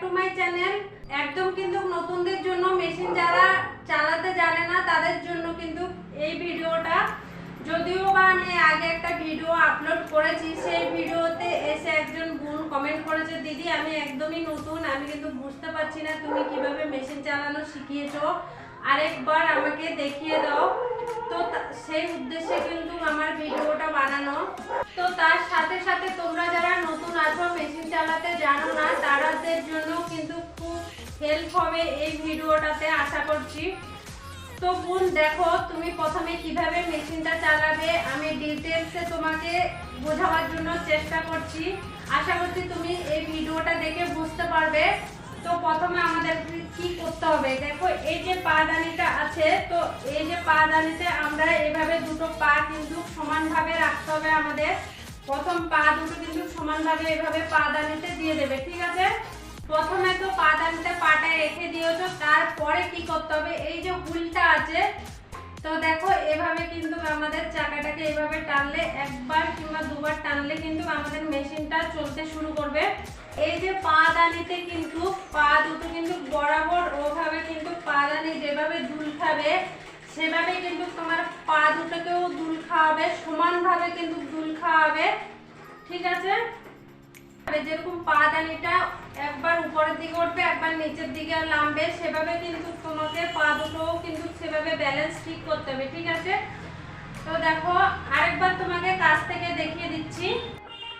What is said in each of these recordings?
To my channel একদম কিন্তু নতুনদের জন্য মেশিন যারা চালাতে জানে না, তাদের জন্য কিন্তু এই ভিডিওটা। যদিও বা আমি আগে একটা ভিডিও আপলোড করেছি, সেই ভিডিওতে এসে একজন বোন কমেন্ট করেছে, দিদি, আমি একদমই নতুন, আমি কিন্তু বুঝতে পারছি না তুমি কীভাবে মেশিন চালানো শিখিয়েছো। আরেকবার আমাকে দেখিয়ে দাও। তো সেই উদ্দেশ্যে কিন্তু আমার ভিডিওটা বানানো। তো তার সাথে সাথে তোমরা যারা নতুন আছো মেশিন চালাতে জানো না তাদের জন্য কিন্তু খুব হেল্প হবে এই ভিডিওটাতে, আশা করছি। তো বোন, দেখো, তুমি প্রথমে কীভাবে মেশিনটা চালাবে, আমি ডিটেলসে তোমাকে বোঝাবার জন্য চেষ্টা করছি। আশা করছি তুমি এই ভিডিওটা দেখে বুঝতে পারবে। তো প্রথমে আমাদের কি করতে হবে? দেখো, এই যে পাদানিটা আছে, তো এই যে পাদানিতে আমরা এভাবে দুটো পা কিন্তু সমানভাবে রাখতে হবে আমাদের। প্রথম পা দুটো কিন্তু সমানভাবে এভাবে পাদানিতে দিয়ে দেবে, ঠিক আছে? প্রথমে তো পাদানিতে পাটা রেখে দিয়েছ, তারপরে কি করতে হবে? এই যে হুলটা আছে, তো দেখো, এভাবে কিন্তু আমাদের চাকাটাকে এভাবে টানলে, একবার কিংবা দুবার টানলে কিন্তু আমাদের মেশিনটা চলতে শুরু করবে। এই যে পা দানিতে কিন্তু পা দুটো কিন্তু বরাবর ওভাবে কিন্তু পা দানি, যেভাবে দুল খাবে, সেভাবে কিন্তু তোমার পা দুটোকেও দুল খাওয়াবে, সমানভাবে কিন্তু দুল খাওয়াবে। ঠিক আছে? যেরকম পা দানিটা একবার উপরের দিকে উঠবে, একবার নিচের দিকে নামবে, সেভাবে কিন্তু তোমাকে পা দুটোও কিন্তু সেভাবে ব্যালেন্স ঠিক করতে হবে, ঠিক আছে? তো দেখো, আরেকবার তোমাকে কাছ থেকে দেখিয়ে দিচ্ছি।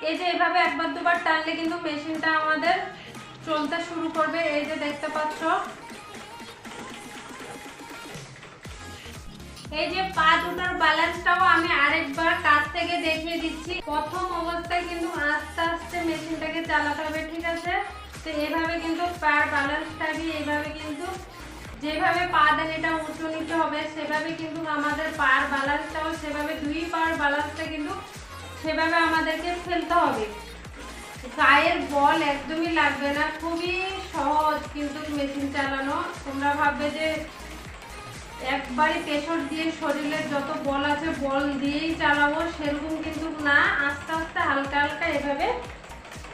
এই যে এভাবে একবার দুবার টানলে কিন্তু মেশিনটা আমাদের চলতে শুরু করবে, এই যে দেখতে পাচ্ছ। এই যে পা দুটোর ব্যালেন্সটাও আমি আরেকবার কাছ থেকে দেখিয়ে দিচ্ছি। প্রথম অবস্থায় কিন্তু আস্তে আস্তে মেশিনটাকে চালাতে হবে, ঠিক আছে? তো এভাবে কিন্তু পার ব্যালেন্সটাকে এইভাবে কিন্তু যেভাবে পা দেন এটা উঁচু নিতে হবে, সেভাবে কিন্তু আমাদের পার ব্যালেন্সটাও সেভাবে দুই পার ব্যালেন্সটা কিন্তু সেভাবে আমাদেরকে ফেলতে হবে। গায়ের বল একদমই লাগবে না, খুবই সহজ কিন্তু মেশিন চালানো। তোমরা ভাববে যে একবারে প্রেশর দিয়ে শরীরের যত বল আছে, বল দিয়েই চালাবো, সেরকম কিন্তু না। আস্তে আস্তে হালকা হালকা এভাবে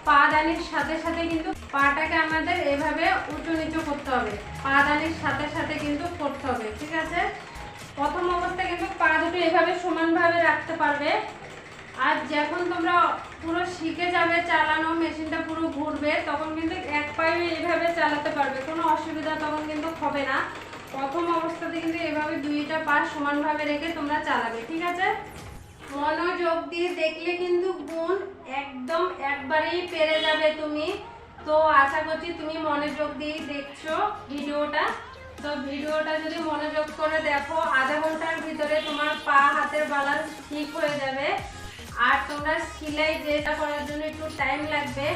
পা দানির সাথে সাথে কিন্তু পাটাকে আমাদের এভাবে উঁচু নিচু করতে হবে। পা দানির সাথে সাথে কিন্তু করতে হবে, ঠিক আছে? প্রথম অবস্থায় কিন্তু পা দুটো এভাবে সমানভাবে রাখতে পারবে। আর যখন তোমরা পুরো শিখে যাবে, চালানো, মেশিনটা পুরো ঘুরবে, তখন কিন্তু এক পায়ে এইভাবে চালাতে পারবে। কোনো অসুবিধা তখন কিন্তু হবে না। প্রথম অবস্থাতে কিন্তু এভাবে দুইটা পা সমানভাবে রেখে তোমরা চালাবে, ঠিক আছে? মনোযোগ দিয়ে দেখলে কিন্তু গুণ একদম একবারেই পেরে যাবে তুমি। তো আশা করছি তুমি মনোযোগ দিয়ে দেখছ ভিডিওটা। তো ভিডিওটা যদি মনোযোগ করে দেখো, আধা ঘণ্টার ভিতরে তোমার পা, হাতের বালান্স ঠিক হয়ে যাবে। আর তোমরা সেলাই যেটা করার জন্য একটু টাইম লাগবে,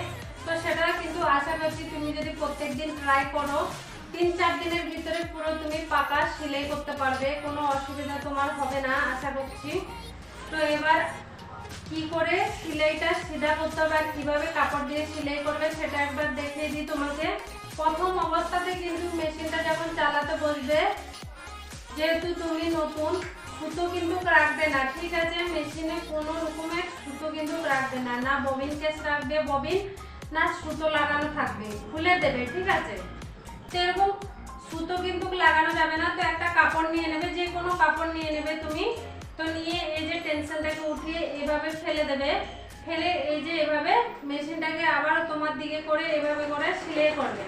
তো সেটা কিন্তু আশা করছি তুমি যদি প্রত্যেকদিন ট্রাই করো, তিন চার দিনের ভিতরে পুরো তুমি পাকা সেলাই করতে পারবে, কোনো অসুবিধা তোমার হবে না, আশা করছি। তো এবার কি করে সেলাইটা সিধা করতে হবে আর কীভাবে কাপড় দিয়ে সেলাই করবে সেটা একবার দেখিয়ে দিই তোমাকে। প্রথম অবস্থাতে কিন্তু মেশিনটা যখন চালাতে বসবে, যেহেতু তুমি নতুন সুতো কিন্তু রাখবে না। ঠিক আছে মেশিনে কোনো রকমের সুতো কিন্তু রাখবে না। না ববিন কেস রাখবে ববিন না সুতো লাগানো থাকবে। খুলে দেবে, ঠিক আছে? সেরকম সুতো কিন্তু লাগানো যাবে না। তো একটা কাপড় নিয়ে নেবে, যে কোনো কাপড় নিয়ে নেবে তুমি। তো নিয়ে এই যে টেনশনটাকে উঠিয়ে এভাবে ফেলে দেবে। ফেলে এই যে এভাবে মেশিনটাকে আবার তোমার দিকে করে এভাবে করে সিলাই করবে।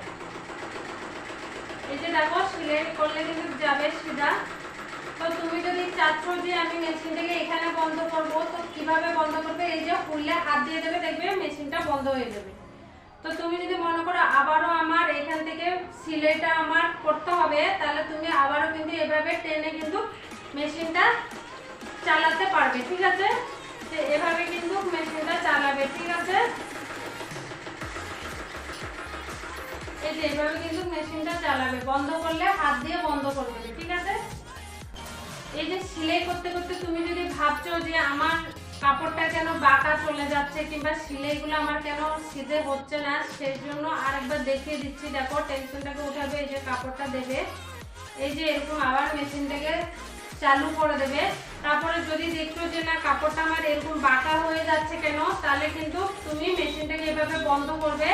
এই যে দেখো, সিলাই করলে কিন্তু যাবে সিধা। তো তুমি যদি চাচ্ছ যে আমি মেশিনটাকে এখানে বন্ধ করব, তো কীভাবে বন্ধ করবে? এই যে খুললে হাত দিয়ে দেবে, দেখবে মেশিনটা বন্ধ হয়ে যাবে। তো তুমি যদি মনে করো আবারও আমার এখান থেকে সিলাইটা আমার করতে হবে, তাহলে তুমি আবারও কিন্তু এভাবে টেনে কিন্তু মেশিনটা চালাতে পারবে, ঠিক আছে? এভাবে কিন্তু মেশিনটা চালাবে, ঠিক আছে? এই যে এভাবে কিন্তু মেশিনটা চালাবে, বন্ধ করলে হাত দিয়ে বন্ধ করে দেবে, ঠিক আছে? এই যে সেলাই করতে করতে তুমি যদি ভাবছ যে আমার কাপড়টা কেন বাঁকা চলে যাচ্ছে কিংবা সেলাইগুলো আমার কেন সিধে হচ্ছে না, সেই জন্য আরেকবার দেখিয়ে দিচ্ছি। দেখো টেনশনটাকে উঠাবে, এই যে কাপড়টা দেবে। এই যে এরকম আবার মেশিনটাকে চালু করে দেবে। তারপরে যদি দেখছ যে না, কাপড়টা আমার এরকম বাঁকা হয়ে যাচ্ছে কেন, তাহলে কিন্তু তুমি মেশিনটাকে এভাবে বন্ধ করবে।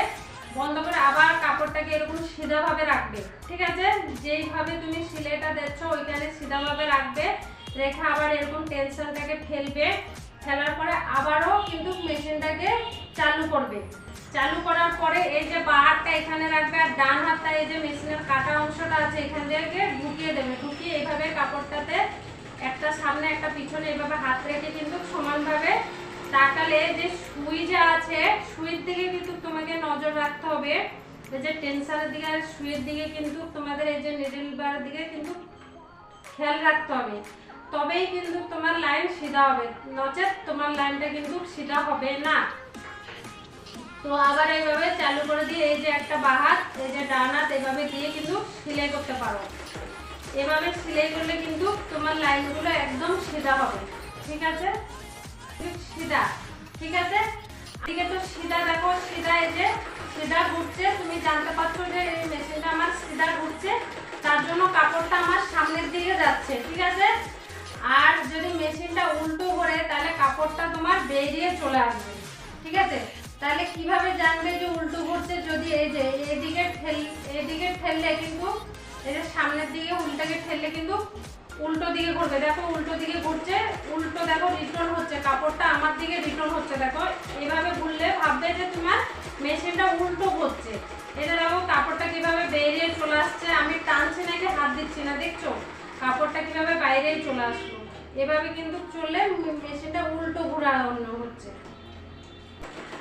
বন্ধ করে আবার কাপড় কাপড়টাকে এরকম সিধাভাবে রাখবে, ঠিক আছে? যেইভাবে তুমি সিলাইটা দিচ্ছ ওইখানে সিধাভাবে রাখবে, রেখে আবার এরকম টেনশনটাকে ফেলবে, ফেলার পরে আবারও কিন্তু মেশিনটাকে চালু করবে। চালু করার পরে এই যে বা হাতটা এখানে রাখবে, আর ডান হাতটা এই যে মেশিনের কাটা অংশটা আছে, এখান থেকে ঢুকিয়ে দেবে। ঢুকিয়ে এইভাবে কাপড়টাতে একটা সামনে, একটা পিছনে এইভাবে হাত রেখে কিন্তু সমানভাবে তাকালে যে সুই যে আছে, সুইয়ের দিকে কিন্তু তোমাকে নজর রাখতে হবে। এই যে টেনশনের দিকে আর সুইয়ের দিকে কিন্তু তোমাদের এই যে নিডল বার দিকে কিন্তু খেয়াল রাখতে হবে। তবেই কিন্তু তোমার লাইন সিধা হবে। নচেত তোমার লাইনটা কিন্তু সিধা হবে না। তো আবার এইভাবে চালু করে দিয়ে এই যে একটা বাহাত, এই যে ডান হাত এইভাবে দিয়ে কিন্তু সেলাই করতে পারো। এভাবে সেলাই করলে কিন্তু তোমার লাইনগুলো একদম সিধা হবে। ঠিক আছে? ঠিক সিধা। ঠিক আছে? এদিকে তো সিধা দেখো, সিধা এই যে, সিধা জানতে পারছ যে এই মেশিনটা আমার সিধা ঘুরছে, তার জন্য কাপড়টা আমার সামনের দিকে যাচ্ছে, ঠিক আছে? আর যদি মেশিনটা উল্টো করে, তাহলে কাপড়টা তোমার বেরিয়ে চলে আসবে, ঠিক আছে? তাহলে কীভাবে জানবে যে উল্টো ঘুরছে যদি এই যে এদিকে ঠেল, এদিকে ঠেললে কিন্তু, এই যে সামনের দিকে উল্টাকে ঠেললে কিন্তু উল্টো দিকে ঘুরবে। দেখো, উল্টো দিকে ঘুরছে, উল্টো দেখো রিটার্ন হচ্ছে, কাপড়টা আমার দিকে রিটার্ন হচ্ছে, দেখো। এইভাবে ঘুরলে ভাববে যে তোমার মেশিনটা উল্টো ঘুরছে আসছে আমি টানছি না নাকি হাত দিচ্ছি না, দেখছ? কাপড়টা কীভাবে বাইরেই চলে আসলো? এভাবে কিন্তু চললে মেশিনটা উল্টো ঘোরানো হচ্ছে।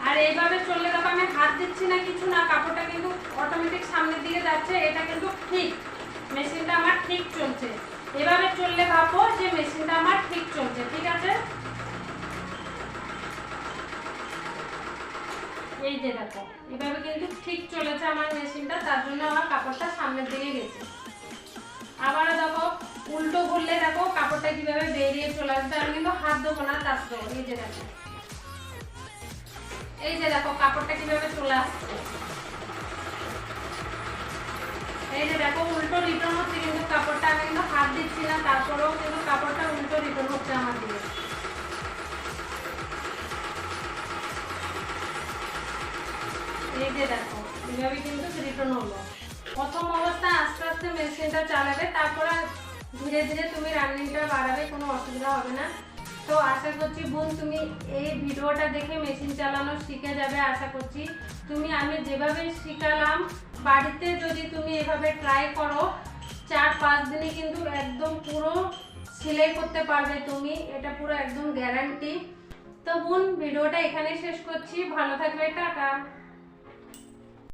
আর এইভাবে চললে দেখো আমি হাত দিচ্ছি না, কিছু না, কাপড়টা কিন্তু অটোমেটিক সামনের দিকে যাচ্ছে, এটা কিন্তু ঠিক। মেশিনটা আমার ঠিক চলছে। এভাবে চললে ভাবো যে মেশিনটা আমার ঠিক চলছে, ঠিক আছে? এই যে দেখো। এভাবে কিন্তু ঠিক চলেছে আমার মেশিনটা, তার জন্য আমার কাপড়টা সামনের দিকে গেছে। আবারও দেখো, উল্টো ঘুরলে দেখো, কাপড়টা কীভাবে বেরিয়ে চলে আসবে, আমি কিন্তু হাত দেবো না, তার দেবো এই যে দেখো। এই যে দেখো, কাপড়টা কীভাবে চলে আসছে। এই যে দেখো, উল্টো রিটার্ন হচ্ছে কিন্তু কাপড়টা, আমি কিন্তু হাত দিচ্ছি না, তারপরেও কিন্তু কাপড়টা উল্টো রিটার্ন হচ্ছে আমার দিকে। প্রথম অবস্থায় আস্তে আস্তে মেশিনটা চালাবে, তারপরে ধীরে ধীরে তুমি বাড়াবে, কোনো অসুবিধা হবে না। তো আশা করছি বোন, তুমি এই ভিডিওটা দেখে মেশিন চালানো শিখে যাবে, আশা করছি। তুমি, আমি যেভাবে শিখালাম, বাড়িতে যদি তুমি এভাবে ট্রাই করো, চার পাঁচ দিনে কিন্তু একদম পুরো সেলাই করতে পারবে তুমি, এটা পুরো একদম গ্যারান্টি তো বোন, ভিডিওটা এখানেই শেষ করছি। ভালো থাকবে, টাটা।